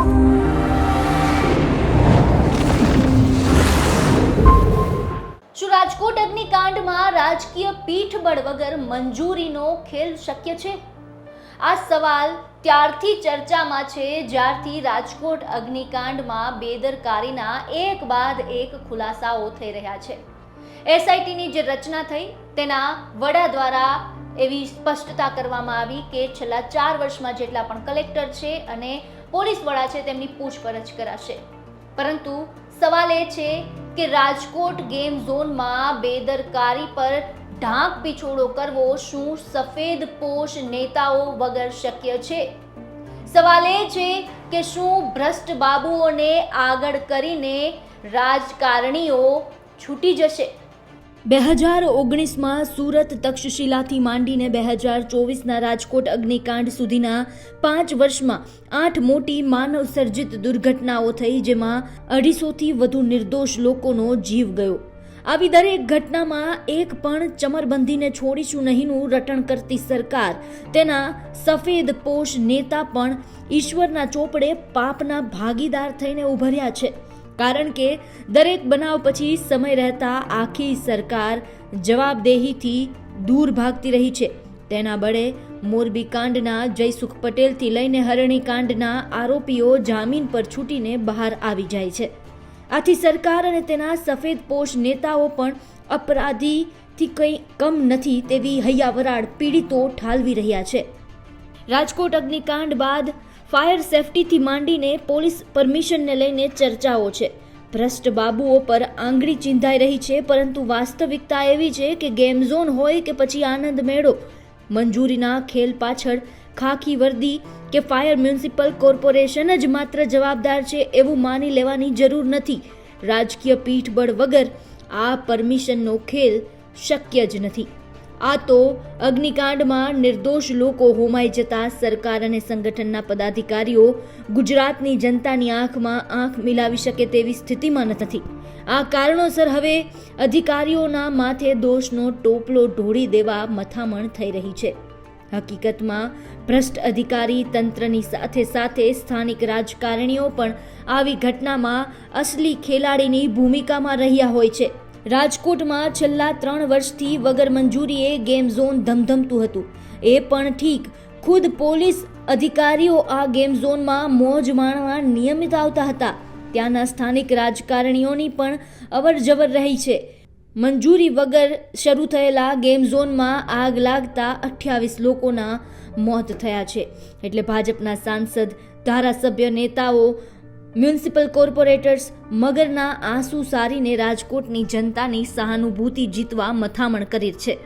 શું રાજકોટ અગ્નિકાંડમાં રાજકીય પીઠબળ વગર મંજૂરીનો ખેલ શક્ય છે? આ સવાલ ત્યારથી ચર્ચામાં છે, જ્યારથી રાજકોટ અગ્નિકાંડમાં બેદરકારીના એક બાદ એક ખુલાસાઓ થઈ રહ્યા છે. એસઆઈટીની જે રચના થઈ, તેના વડા દ્વારા એવી સ્પષ્ટતા કરવામાં આવી કે છેલ્લા ચાર વર્ષમાં જેટલા પણ કલેક્ટર છે અને પોલીસ વડા છે તેમની પૂછપરછ કરાશે. પરંતુ સવાલ એ છે કે રાજકોટ ગેમ ઝોનમાં બેદરકારી પર ઢાંક પીછોડો કરવો શું સફેદ પોષ નેતાઓ વગર શક્ય છે? સવાલ એ છે કે શું ભ્રષ્ટ બાબુઓને આગળ કરીને રાજકારણીઓ છૂટી જશે? બે હજાર ઓગણીસમાં સુરત તક્ષશિલાથી માંડીને બે હજાર ચોવીસના રાજકોટ અગ્નિકાંડ સુધીના પાંચ વર્ષમાં આઠ મોટી માનવ સર્જિત દુર્ઘટનાઓ થઈ જેમાં અઢીસોથી વધુ નિર્દોષ લોકોનો જીવ ગયો. આવી દરેક ઘટનામાં એક પણ ચમરબંધીને છોડીશું નહીંનું રટણ કરતી સરકાર. તેના સફેદ પોષ નેતા પણ ઈશ્વરના ચોપડે પાપના ભાગીદાર થઈને ઉભર્યા છે. કારણ કે દરેક બનાવ પછી સમય રહેતા આખી સરકાર જવાબદેહીથી દૂર ભાગતી રહી છે. તેના બળે મોરબી કાંડના જયસુખ પટેલથી લઈને હરણી કાંડના આરોપીઓ જામીન પર છૂટીને બહાર આવી જાય છે. આથી સરકાર અને તેના સફેદ પોશ નેતાઓ પણ અપરાધીથી કંઈ કમ નથી તેવી હૈયાવરાળ પીડિતો ઠાલવી રહ્યા છે. રાજકોટ અગ્નિકાંડ બાદ ફાયર સેફટીથી માંડીને પોલીસ પરમિશનને લઈને ચર્ચાઓ છે. ભ્રષ્ટ બાબુઓ પર આંગળી ચિંધાઈ રહી છે, પરંતુ વાસ્તવિકતા એવી છે કે ગેમ ઝોન હોય કે પછી આનંદ મેળો. મંજૂરીના ખેલ પાછળ ખાખી વર્દી કે ફાયર મ્યુનિસિપલ કોર્પોરેશન જ માત્ર જવાબદાર છે એવું માની લેવાની જરૂર નથી. રાજકીય પીઠબળ વગર આ પરમિશનનો ખેલ શક્ય જ નથી. આ તો અગ્નિકાંડમાં નિર્દોષ લોકો હોમાઈ જતા સરકાર અને સંગઠનના પદાધિકારીઓ ગુજરાતની જનતાની આંખમાં આંખ મિલાવી શકે તેવી સ્થિતિમાં નથી. આ કારણોસર હવે અધિકારીઓના માથે દોષનો ટોપલો ઢોળી દેવા મથામણ થઈ રહી છે. હકીકતમાં ભ્રષ્ટ અધિકારી તંત્રની સાથે સાથે સ્થાનિક રાજકારણીઓ પણ આવી ઘટનામાં અસલી ખેલાડીની ભૂમિકામાં રહ્યા હોય છે. રાજકોટમાં છેલ્લા ત્રણ વર્ષથી વગર મંજૂરીએ ગેમ ઝોન ધમધમતું હતું. એ પણ ઠીક. ખુદ પોલીસ અધિકારીઓ આ ગેમ ઝોનમાં મોજ માણવા નિયમિત આવતા હતા. ત્યાંના સ્થાનિક રાજકારણીઓની પણ અવર જવર રહી છે. મંજૂરી વગર શરૂ થયેલા ગેમ ઝોનમાં આગ લાગતા અઠ્યાવીસ લોકોના મોત થયા છે. એટલે ભાજપના સાંસદ, ધારાસભ્ય, નેતાઓ મ્યુનિસિપલ કોર્પોરેટર્સ મગરના આંસુ સારીને રાજકોટની જનતાની સહાનુભૂતિ જીતવા મથામણ કરી છે.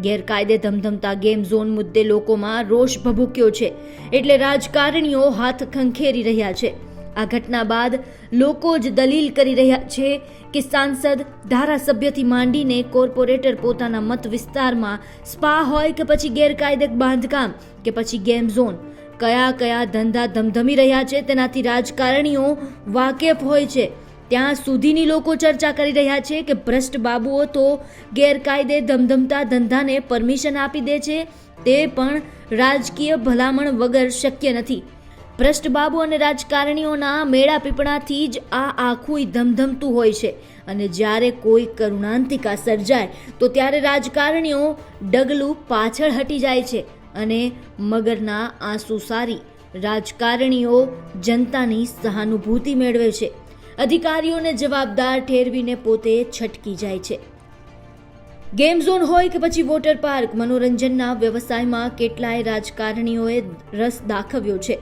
ગેરકાયદે ધમધમતા ગેમ ઝોન મુદ્દે લોકોમાં રોષ ભભૂક્યો છે. એટલે રાજકારણીઓ હાથ ખંખેરી રહ્યા છે. આ ઘટના બાદ લોકો જ દલીલ કરી રહ્યા છે કે સાંસદ ધારાસભ્યથી માંડીને કોર્પોરેટર પોતાના મત વિસ્તારમાં સ્પા હોય કે પછી ગેરકાયદે બાંધકામ કે પછી ગેમ ઝોન. કયા કયા ધંધા ધમધમી રહ્યા છે, તેનાથી રાજકારણીઓ વાકેફ હોય છે. ત્યાં સુધીની લોકો ચર્ચા કરી રહ્યા છે કે ભ્રષ્ટ બાબુઓ તો ગેરકાયદે ધમધમતા ધંધાને પરમિશન આપી દે છે, તે પણ રાજકીય ભલામણ વગર શક્ય નથી. ભ્રષ્ટ બાબુ અને રાજકારણીઓના મેળા પીપણાથી જ આ આખું ધમધમતું હોય છે. અને જ્યારે કોઈ કરુણાંતિકા સર્જાય, તો ત્યારે રાજકારણીઓ ડગલું પાછળ હટી જાય છે. અને મગરના આંસુ સારી રાજકારણીઓ જનતાની સહાનુભૂતિ મેળવે છે. અધિકારીઓને જવાબદાર ઠેરવીને પોતે છટકી જાય છે. ગેમ ઝોન હોય કે પછી વોટર પાર્ક, મનોરંજનના વ્યવસાયમાં કેટલાય રાજકારણીઓએ રસ દાખવ્યો છે.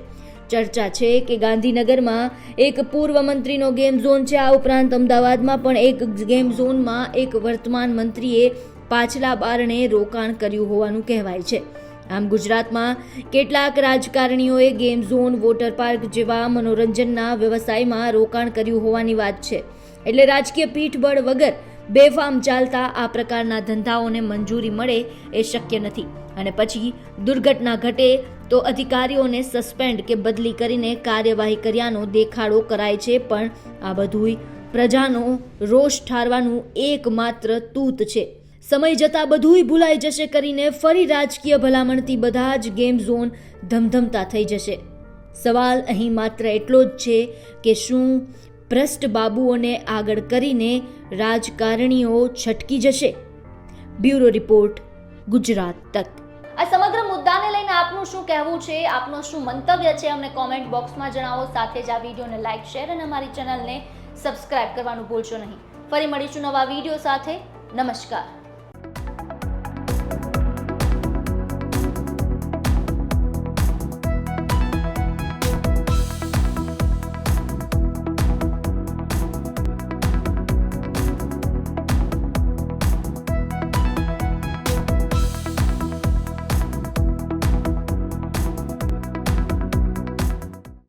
ચર્ચા છે કે ગાંધીનગરમાં એક પૂર્વ મંત્રીનો ગેમ ઝોન છે. આ ઉપરાંત અમદાવાદમાં પણ એક ગેમ ઝોનમાં એક વર્તમાન મંત્રીએ પાછલા બારણે રોકાણ કર્યું હોવાનું કહેવાય છે. આમ ગુજરાતમાં કેટલાક રાજકારણીઓએ ગેમ ઝોન વોટર પાર્ક જેવા મનોરંજનના વ્યવસાયમાં રોકાણ કર્યું હોવાની વાત છે. એટલે રાજકીય પીઠબળ વગર બેફામ ચાલતા આ પ્રકારના ધંધાઓને મંજૂરી મળે એ શક્ય નથી. અને પછી દુર્ઘટના ઘટે તો અધિકારીઓને સસ્પેન્ડ કે બદલી કરીને કાર્યવાહી કર્યાનો દેખાડો કરાય છે, પણ આ બધુંય પ્રજાનો રોષ ઠારવાનું એકમાત્ર તૂત છે. સમય જતાં બધુંય ભૂલાઈ જશે કરીને ફરી રાજકીય ભલામણથી બધા જ ગેમ ઝોન ધમધમતા થઈ જશે. સવાલ અહીં માત્ર એટલો જ છે કે શું ભ્રષ્ટ બાબુઓને આગળ કરીને રાજકારણીઓ છટકી જશે? બ્યુરો રિપોર્ટ, ગુજરાત તક. આ સમગ્ર મુદ્દાને લઈને આપનું શું કહેવું છે? આપનું શું મંતવ્ય છે? અમને કોમેન્ટ બોક્સમાં જણાવો. સાથે જ આ વિડીયોને લાઇક શેર અને અમારી ચેનલને સબસ્ક્રાઇબ કરવાનું ભૂલશો નહીં. ફરી મળીશું નવા વીડિયો સાથે. નમસ્કાર.